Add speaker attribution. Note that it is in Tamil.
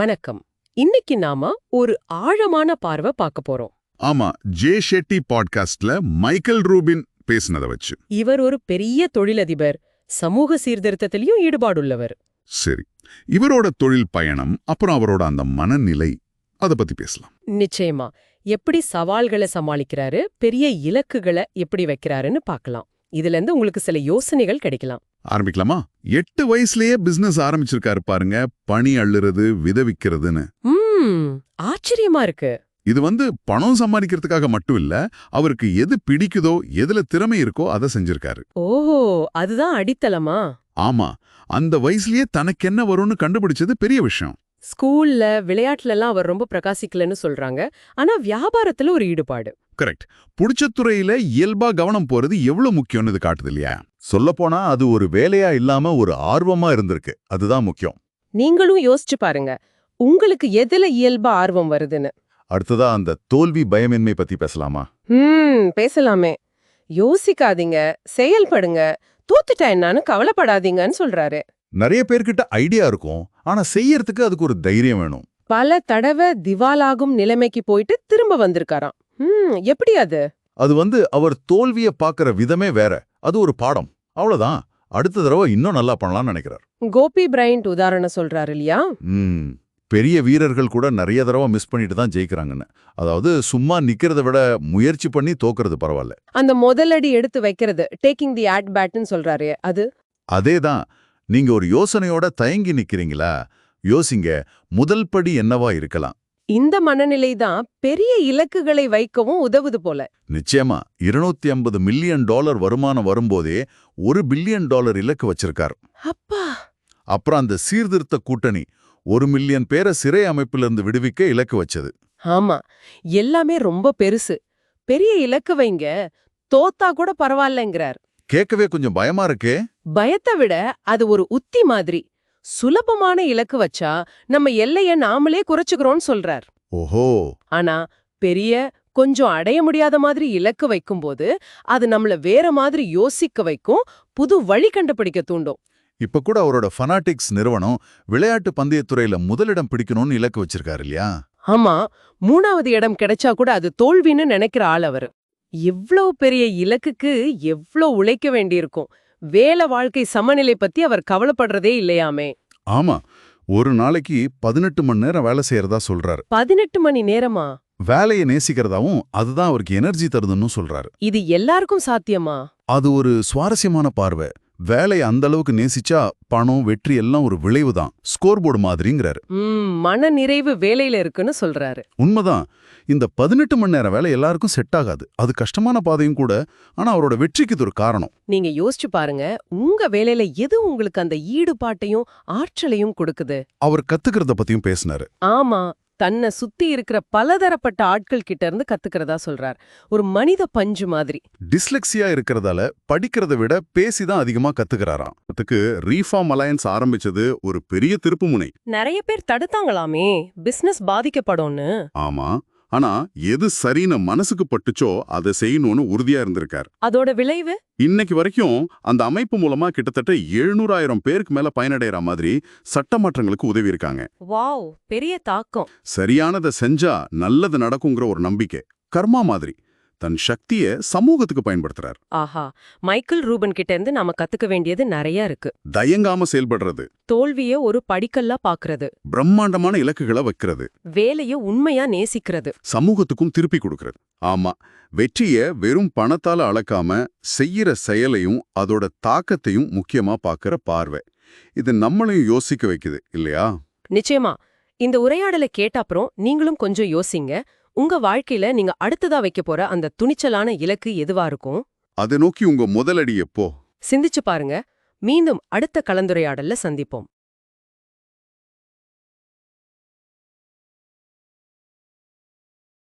Speaker 1: வணக்கம். இன்னைக்கு நாம ஒரு ஆழமான பார்வை பார்க்க போறோம்.
Speaker 2: ஆமா ஜே ஷெட்டி பாட்காஸ்ட்ல மைக்கேல் ரூபின் பேசினத வச்சு.
Speaker 1: இவர் ஒரு பெரிய தொழிலதிபர் சமூக சீர்திருத்தத்திலையும் ஈடுபாடுள்ளவர்.
Speaker 2: சரி இவரோட தொழில் பயணம் அப்புறம் அவரோட அந்த மனநிலை அத பத்தி பேசலாம்.
Speaker 1: நிச்சயமா எப்படி சவால்களை சமாளிக்கிறாரு பெரிய இலக்குகளை எப்படி வைக்கிறாருன்னு பார்க்கலாம். இதுல இருந்து உங்களுக்கு சில யோசனைகள் கிடைக்கலாம்.
Speaker 2: ஆரம்பிக்கலாமா? எட்டு வயசுலயே பிசினஸ் ஆரம்பிச்சிருக்காரு பாருங்க. பணி அள்ளுறது விதவிக்கிறதுன்னு.
Speaker 1: ஆச்சரியமா இருக்கு.
Speaker 2: இது வந்து பணம் சம்பாதிக்கிறதுக்காக மட்டும் இல்ல அவருக்கு எது பிடிக்குதோ எதுல திறமை இருக்கோ அதை செஞ்சிருக்காரு.
Speaker 1: ஓஹோ அதுதான் அடித்தளமா?
Speaker 2: ஆமா. அந்த வயசுலயே தனக்கு என்ன வரும்னு கண்டுபிடிச்சது பெரிய விஷயம்.
Speaker 1: ஸ்கூல்ல விளையாட்டுல எல்லாம் அவர் ரொம்ப பிரகாசிக்கலன்னு சொல்றாங்க. ஆனா வியாபாரத்துல ஒரு ஈடுபாடு.
Speaker 2: கரெக்ட். புடிச்ச துறையில இயல்பா கவனம் போறது எவ்வளவு முக்கியம்னு இது காட்டுது இல்லையா?
Speaker 3: சொல்லப்போனா அது ஒரு வேலையா இல்லாம ஒரு ஆர்வமா இருந்திருக்கு. அதுதான் முக்கியம்.
Speaker 1: நீங்களும் யோசிச்சு பாருங்க. உங்களுக்கு எதுல இயல்பா ஆர்வம் வருதுன்னு?
Speaker 3: அடுத்ததா அந்த தோல்வி பயமின்மை பத்தி பேசலாமா?
Speaker 1: ம் பேசலாமே. யோசிக்காதீங்க. செயல்படுங்க. தோத்துட்டா என்னன்னு கவலைப்படாதீங்கன்னு சொல்றாரு.
Speaker 3: நிறைய பேர்கிட்ட ஐடியா இருக்கும். ஆனா செய்யறதுக்கு அதுக்கு ஒரு தைரியம் வேணும்.
Speaker 1: பல தடவை திவாலாகும் நிலைமைக்கு போயிட்டு திரும்ப வந்திருக்காராம். எப்படி அது?
Speaker 3: அது வந்து அவர் தோல்விய பாக்குற விதமே வேற. அது ஒரு பாடம். அவ்வளவுதான். அடுத்த தடவை இன்னும் நல்லா பண்ணலாம்னு நினைக்கிறார்.
Speaker 1: கோபி பிரைண்ட் உதாரணம் சொல்றாரு இல்லையா?
Speaker 3: பெரிய வீரர்கள் கூட நிறைய தடவை மிஸ் பண்ணிட்டு தான் ஜெயிக்கிறாங்கன்னு. அதாவது சும்மா நிக்கிறத விட முயற்சி பண்ணி தோக்குறது பரவாயில்ல.
Speaker 1: அந்த முதலடி எடுத்து வைக்கிறது டேக்கிங் தி ஆட் பேட்னு சொல்றாரு அது?
Speaker 3: அதேதான். நீங்க ஒரு யோசனையோட தயங்கி நிக்கிறீங்களா? யோசிங்க முதல் படி என்னவா இருக்கலாம்?
Speaker 1: இந்த மனநிலை தான் பெரிய இலக்குகளை வைக்கவும் உதவுது போல.
Speaker 3: நிச்சயமா இருநூத்தி ஐம்பது மில்லியன் டாலர் வருமானம் வரும்போதே ஒரு பில்லியன் டாலர் இலக்கு வச்சிருக்கார்.
Speaker 1: அப்பா!
Speaker 3: அப்புறம் அந்த சீர்திருத்த கூட்டணி ஒரு மில்லியன் பேரை சிறை அமைப்பிலிருந்து விடுவிக்க இலக்கு வச்சது.
Speaker 1: ஆமா எல்லாமே ரொம்ப பெருசு. பெரிய இலக்கு வைங்க தோத்தா கூட பரவாயில்லைங்கிறார்.
Speaker 3: கேட்கவே கொஞ்சம் பயமா இருக்கே?
Speaker 1: பயத்தை விட அது ஒரு உத்தி மாதிரி. சுலபமான இலக்கு வச்சா நம்ம எல்லைய நாமளே குறைச்சுக்கிறோம்னு சொல்றார்.
Speaker 3: ஓஹோ.
Speaker 1: ஆனா பெரிய கொஞ்சம் அடைய முடியாத மாதிரி இலக்கு வைக்கும்போது அது நம்மள வேற மாதிரி யோசிக்க வைக்கும் புது வழி கண்டுபிடிக்க தூண்டும்.
Speaker 3: இப்ப கூட அவரோட ஃபனாட்டிக்ஸ் நிறுவனம் விளையாட்டு பந்தயத்துறையில முதலிடம் பிடிக்கணும்னு இலக்கு வச்சிருக்காரு இல்லையா?
Speaker 1: ஆமா மூணாவது இடம் கிடைச்சா கூட அது தோல்வின்னு நினைக்கிற ஆள் அவரு. இவ்ளோ பெரிய இலக்குக்கு எவ்ளோ உழைக்க வேண்டியிருக்கும்? வேலை வாழ்க்கை சமநிலை பத்தி அவர் கவலைப்படுறதே இல்லையாமே.
Speaker 2: ஆமா ஒரு நாளைக்கு பதினெட்டு மணி நேரம் வேலை செய்யறதா சொல்றாரு.
Speaker 1: பதினெட்டு மணி நேரமா?
Speaker 2: வேலையை நேசிக்கிறதாவும் அதுதான் அவருக்கு எனர்ஜி தருதுன்னு சொல்றாரு.
Speaker 1: இது எல்லாருக்கும் சாத்தியமா?
Speaker 2: அது ஒரு சுவாரஸ்யமான பார்வை. வேலையை அந்த அளவுக்கு நேசிச்சா பணம் வெற்றி எல்லாம் ஒரு விளைவு தான் ஸ்கோர் போர்டு மாதிரிங்கிறாரு
Speaker 1: மன நிறைவு வேலையில இருக்குன்னு சொல்றாரு.
Speaker 2: உண்மைதான். இந்த பதினெட்டு மணி நேரம் வேலை எல்லாருக்கும் செட் ஆகாது. அது கஷ்டமான பாதையும் கூட ஆனா அவரோட வெற்றிக்கு இது ஒரு காரணம்.
Speaker 1: நீங்க யோசிச்சு பாருங்க உங்க வேலையில எது உங்களுக்கு அந்த ஈடுபாட்டையும் ஆற்றலையும் கொடுக்குது?
Speaker 2: அவர் கத்துக்கிறத பத்தியும் பேசினாரு.
Speaker 1: ஆமா. தன்னை சுத்தி இருக்கிற பலதரப்பட்ட ஆட்கள் கிட்ட இருந்து கத்துக்கிறதா சொல்றார். ஒரு மனித பஞ்சு மாதிரி.
Speaker 2: டிஸ்லெக்சியா இருக்கிறதால படிக்கிறத விட பேசி தான் அதிகமா கத்துக்கிறாராம். அதுக்கு ரீஃபார்ம் அலையன்ஸ் ஆரம்பிச்சது ஒரு பெரிய திருப்புமுனை
Speaker 1: நிறைய பேர் தடுத்தாங்களாமே. பிசினஸ் பாதிக்கப்படும்னு.
Speaker 2: ஆமா. ஆனா எது சரின்னு மனசுக்கு பட்டுச்சோ அதை செய்யணும்னு உறுதியா இருந்திருக்கார்.
Speaker 1: அதோட விளைவு?
Speaker 2: இன்னைக்கு வரைக்கும் அந்த அமைப்பு மூலமா கிட்டத்தட்ட எழுநூறாயிரம் பேருக்கு மேல பயனடைற மாதிரி சட்ட மாற்றங்களுக்கு உதவி இருக்காங்க.
Speaker 1: வாவ் பெரிய தாக்கம்.
Speaker 2: சரியானதை செஞ்சா நல்லது நடக்குங்கிற ஒரு நம்பிக்கை. கர்மா மாதிரி. தன் சக்திய சமூகத்துக்கு பயன்படுத்துறார்.
Speaker 1: ஆஹா மைக்கேல் ரூபன் கிட்ட இருந்து நாம கத்துக்க வேண்டியது நிறைய இருக்கு.
Speaker 2: தயங்காம செயல்படுறது.
Speaker 1: தோல்விய ஒரு படிக்கல்லா பாக்குறது.
Speaker 2: பிரம்மாண்டமான இலக்குகளை வைக்கிறது.
Speaker 1: வேலைய உண்மையா நேசிக்கிறது.
Speaker 2: சமூகத்துக்கும் திருப்பி கொடுக்கிறது. ஆமா வெற்றிய வெறும் பணத்தால அளக்காம செய்யற செயலையும் அதோட தாக்கத்தையும் முக்கியமா பார்க்கற பார்வை. இது நம்மளையும் யோசிக்க வைக்குது இல்லையா?
Speaker 1: நிச்சயமா. இந்த உரையாடலை கேட்ட அப்புறம் நீங்களும் கொஞ்சம் யோசிங்க. உங்க வாழ்க்கையில நீங்க அடுத்ததா வைக்க போற அந்த துணிச்சலான இலக்கு எதுவா இருக்கும்?
Speaker 2: அதை நோக்கி உங்க முதலடி எப்போ?
Speaker 1: சிந்திச்சு பாருங்க. மீண்டும் அடுத்த கலந்துரையாடல்ல சந்திப்போம்.